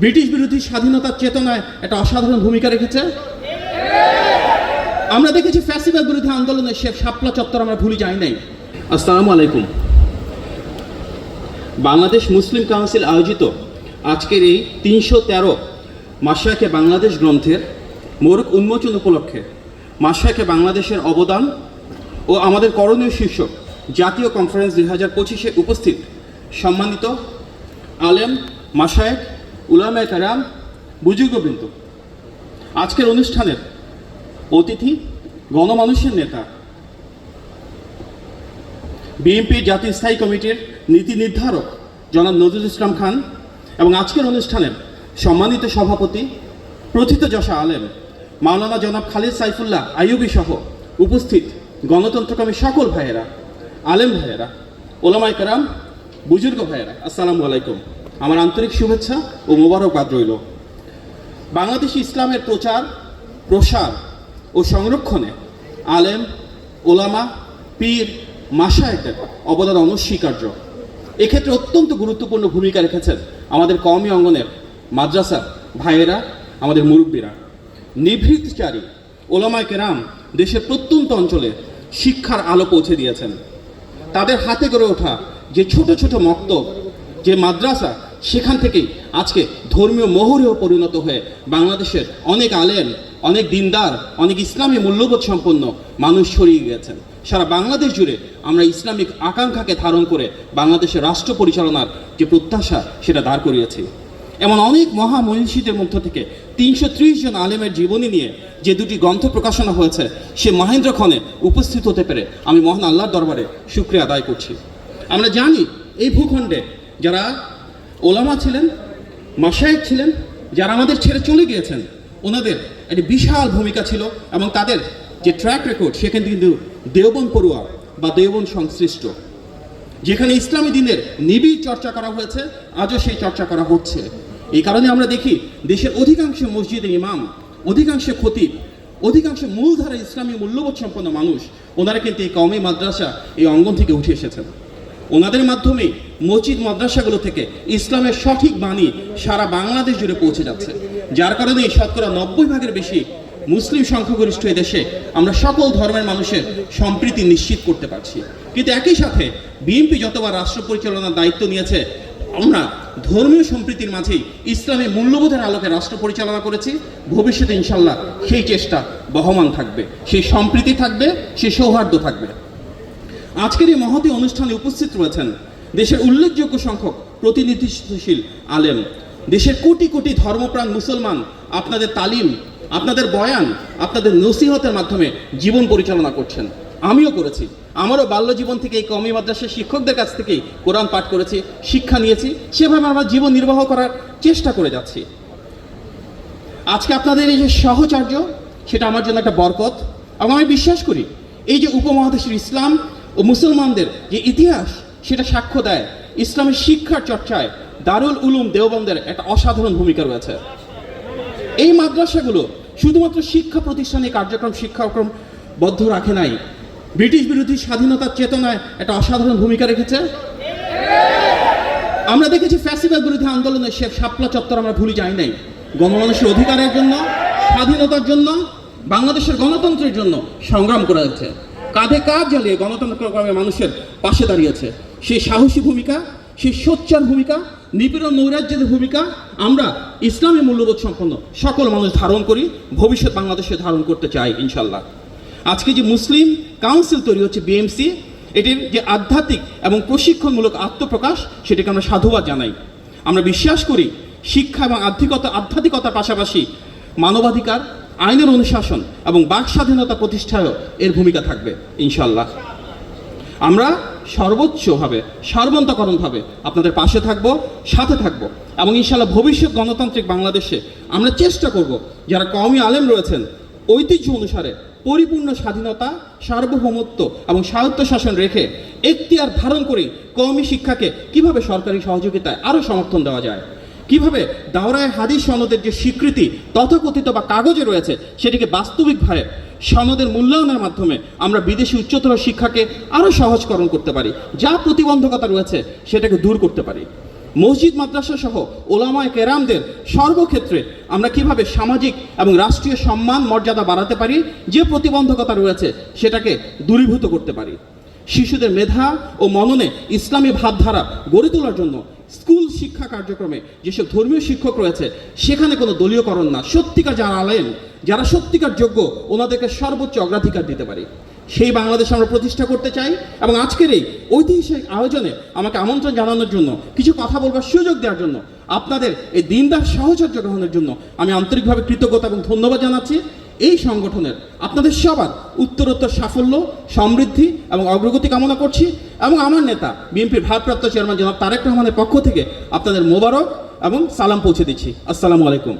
British বিরোধী স্বাধীনতার চেতনায় একটা অসাধারণ ভূমিকা রেখেছে। আমরা দেখেছি ফ্যাসিবাদ বিরোধী আন্দোলনে সে শাপলা চত্বর আমরা ভুলে যাই নাই। আসসালামু আলাইকুম। বাংলাদেশ মুসলিম কাউন্সিল আয়োজিত আজকের এই তিনশো তেরো মাসায়কে বাংলাদেশ গ্রন্থের মোরক উন্মোচন উপলক্ষে মাসায়কে বাংলাদেশের অবদান ও আমাদের করণীয় শীর্ষক জাতীয় কনফারেন্স দুই হাজার পঁচিশে উপস্থিত সম্মানিত আলেম মাসায়েক উলামায় কারাম বুজুর্গবৃন্দ, আজকের অনুষ্ঠানের অতিথি গণমানুষের নেতা বিএনপির জাতীয় স্থায়ী কমিটির নীতি নির্ধারক জনাব নজরুল ইসলাম খান এবং আজকের অনুষ্ঠানের সম্মানিত সভাপতি প্রথিত যশা আলেম, মাওলানা জনাব খালিদ সাইফুল্লাহ আইয়ুবী সহ উপস্থিত গণতন্ত্রকামী সকল ভাইয়েরা, আলেম ভাইয়েরা ওলামাই কারাম, বুজুর্গ ভাইয়েরা, আসসালামু আলাইকুম। আমার আন্তরিক শুভেচ্ছা ও মোবারকবাদ রইল। বাংলাদেশ ইসলামের প্রচার, প্রসার ও সংরক্ষণে আলেম, ওলামা, পীর মাসায়েকের অবদান অনস্বীকার্য। এক্ষেত্রে অত্যন্ত গুরুত্বপূর্ণ ভূমিকা রেখেছেন আমাদের কওমি অঙ্গনের মাদ্রাসার ভাইয়েরা, আমাদের মুরব্বীরা। নিভৃতচারী ওলামায় কেরাম দেশের প্রত্যন্ত অঞ্চলে শিক্ষার আলো পৌঁছে দিয়েছেন। তাদের হাতে গড়ে ওঠা যে ছোট ছোট মক্তব, যে মাদ্রাসা সেখান থেকেই আজকে ধর্মীয় মোহরেও পরিণত হয়ে বাংলাদেশের অনেক আলেম, অনেক দিনদার, অনেক ইসলামী মূল্যবোধ সম্পন্ন মানুষ ছড়িয়ে গেছেন সারা বাংলাদেশ জুড়ে আমরা ইসলামিক আকাঙ্ক্ষাকে ধারণ করে বাংলাদেশের রাষ্ট্র পরিচালনার যে প্রত্যাশা, সেটা দাঁড় করিয়েছি। এমন অনেক মহা মনীষীদের মধ্য থেকে তিনশো ত্রিশ জন আলেমের জীবনী নিয়ে যে দুটি গ্রন্থ প্রকাশনা হয়েছে, সে মহেন্দ্র ক্ষণে উপস্থিত হতে পেরে আমি মহান আল্লাহর দরবারে শুক্রিয়া আদায় করছি। আমরা জানি এই ভূখণ্ডে যারা ওলামা ছিলেন মাসায়েক ছিলেন, যারা আমাদের ছেড়ে চলে গিয়েছেন। ওনাদের একটি বিশাল ভূমিকা ছিল এবং তাদের যে ট্র্যাক রেকর্ড সেখানে কিন্তু দেওবন পড়ুয়া বা দেওবন সংশ্লিষ্ট। যেখানে ইসলামী দিনের নিবিড় চর্চা করা হয়েছে, আজও সেই চর্চা করা হচ্ছে। এই কারণে আমরা দেখি দেশের অধিকাংশ মসজিদের ইমাম, অধিকাংশ খতিব, অধিকাংশ মূলধারা ইসলামী মূল্যবোধ সম্পন্ন মানুষ, ওনারা কিন্তু এই কমে মাদ্রাসা এই অঙ্গন থেকে উঠে এসেছেন। ওনাদের মাধ্যমে মসজিদ মাদ্রাসাগুলো থেকে ইসলামের সঠিক বাণী সারা বাংলাদেশ জুড়ে পৌঁছে যাচ্ছে। যার কারণে শতকরা নব্বই ভাগের বেশি মুসলিম সংখ্যাগরিষ্ঠ এই দেশে আমরা সকল ধর্মের মানুষের সম্প্রীতি নিশ্চিত করতে পারছি। কিন্তু একই সাথে বিএনপি যতবার রাষ্ট্র পরিচালনার দায়িত্ব নিয়েছে, আমরা ধর্মীয় সম্প্রীতির মাঝেই ইসলামী মূল্যবোধের আলোকে রাষ্ট্র পরিচালনা করেছি। ভবিষ্যতে ইনশাল্লাহ সেই চেষ্টা বহমান থাকবে। সেই সম্প্রীতি থাকবে, সেই সৌহার্দ্য থাকবে। আজকের এই মহতী অনুষ্ঠানে উপস্থিত রয়েছেন দেশের উল্লেখযোগ্য সংখ্যক প্রতিনিধিত্বশীল আলেম। দেশের কোটি কোটি ধর্মপ্রাণ মুসলমান আপনাদের তালিম, আপনাদের বয়ান, আপনাদের নসিহতের মাধ্যমে জীবন পরিচালনা করছেন। আমিও করেছি। আমারও বাল্য জীবন থেকে এই কমি মাদ্রাসার শিক্ষকদের কাছ থেকেই কোরআন পাঠ করেছি, শিক্ষা নিয়েছি। সেভাবে আমার জীবন নির্বাহ করার চেষ্টা করে যাচ্ছি। আজকে আপনাদের এই যে সহচর্য, সেটা আমার জন্য একটা বরকত। এবং আমি বিশ্বাস করি, এই যে উপমহাদেশের ইসলাম ও মুসলমানদের যে ইতিহাস সেটা সাক্ষ্য দেয়। ইসলামের শিক্ষার চর্চায় দারুল উলুম দেওবন্দের একটা অসাধারণ ভূমিকা রয়েছে। এই মাদ্রাসাগুলো শুধুমাত্র শিক্ষা প্রতিষ্ঠানে কার্যক্রম, শিক্ষাক্রম বদ্ধ রাখে নাই। ব্রিটিশ বিরোধী স্বাধীনতার চেতনায় একটা অসাধারণ ভূমিকা রেখেছে। আমরা দেখেছি ফ্যাসিবাদ বিরোধী আন্দোলনের সে শাপলা চত্বর আমরা ভুলে যাই নাই। গণমানুষের অধিকারের জন্য, স্বাধীনতার জন্য, বাংলাদেশের গণতন্ত্রের জন্য সংগ্রাম করে যাচ্ছে কাঁধে কাজ জ্বালিয়ে গণতন্ত্রক্রমে মানুষের পাশে দাঁড়িয়েছে। সেই সাহসী ভূমিকা সেই সোচ্চার ভূমিকা, নিপীড়ন নৈরাজ্যের ভূমিকা আমরা ইসলামী মূল্যবোধ সম্পন্ন সকল মানুষ ধারণ করি, ভবিষ্যৎ বাংলাদেশে ধারণ করতে চাই ইনশাল্লাহ আজকে যে মুসলিম কাউন্সিল তৈরি হচ্ছে বিএমসি, এটির যে আধ্যাত্মিক এবং প্রশিক্ষণমূলক আত্মপ্রকাশ, সেটাকে আমরা সাধুবাদ জানাই। আমরা বিশ্বাস করি শিক্ষা এবং আধ্যাত্মিকতা আধ্যাত্মিকতার পাশাপাশি মানবাধিকার, আইনের অনুশাসন এবং বাক স্বাধীনতা প্রতিষ্ঠায়ও এর ভূমিকা থাকবে ইনশাল্লাহ আমরা সর্বোচ্চভাবে, সর্বান্তকরণভাবে আপনাদের পাশে থাকব, সাথে থাকব এবং ইনশাল্লাহ ভবিষ্যৎ গণতান্ত্রিক বাংলাদেশে আমরা চেষ্টা করব, যারা কওমি আলেম রয়েছেন, ঐতিহ্য অনুসারে পরিপূর্ণ স্বাধীনতা, সার্বভৌমত্ব এবং স্বায়ত্তশাসন রেখে এখতিয়ার ধারণ করে কওমি শিক্ষাকে কীভাবে সরকারি সহযোগিতায় আরও সমর্থন দেওয়া যায়, কীভাবে দাওরায় হাদিস সনদের যে স্বীকৃতি তথাকথিত বা কাগজে রয়েছে, সেটিকে বাস্তবিকভাবে সনদের মূল্যায়নের মাধ্যমে আমরা বিদেশি উচ্চতর শিক্ষাকে আরও সহজকরণ করতে পারি, যা প্রতিবন্ধকতা রয়েছে সেটাকে দূর করতে পারি। মসজিদ, মাদ্রাসা সহ ওলামায় কেরামদের সর্বক্ষেত্রে আমরা কীভাবে সামাজিক এবং রাষ্ট্রীয় সম্মান, মর্যাদা বাড়াতে পারি, যে প্রতিবন্ধকতা রয়েছে সেটাকে দূরীভূত করতে পারি। শিশুদের মেধা ও মননে ইসলামী ভাবধারা গড়ে তোলার জন্য স্কুল শিক্ষা কার্যক্রমে যেসব ধর্মীয় শিক্ষক রয়েছে, সেখানে কোনো দলীয়করণ না। সত্যিকার যারা আলেন যারা সত্যিকার যোগ্য, ওনাদেরকে সর্বোচ্চ অগ্রাধিকার দিতে পারি। সেই বাংলাদেশ আমরা প্রতিষ্ঠা করতে চাই এবং আজকের এই ঐতিহাসিক আয়োজনে আমাকে আমন্ত্রণ জানানোর জন্য, কিছু কথা বলবার সুযোগ দেওয়ার জন্য, আপনাদের এই দিনদার সহচর্য গ্রহণের জন্য আমি আন্তরিকভাবে কৃতজ্ঞতা এবং ধন্যবাদ জানাচ্ছি। এই সংগঠনের আপনাদের সবার উত্তরোত্তর সাফল্য, সমৃদ্ধি এবং অগ্রগতি কামনা করছি এবং আমার নেতা, বিএনপির ভারপ্রাপ্ত চেয়ারম্যান জনাব তারেক রহমানের পক্ষ থেকে আপনাদের মোবারক এবং সালাম পৌঁছে দিচ্ছি। আসসালামু আলাইকুম।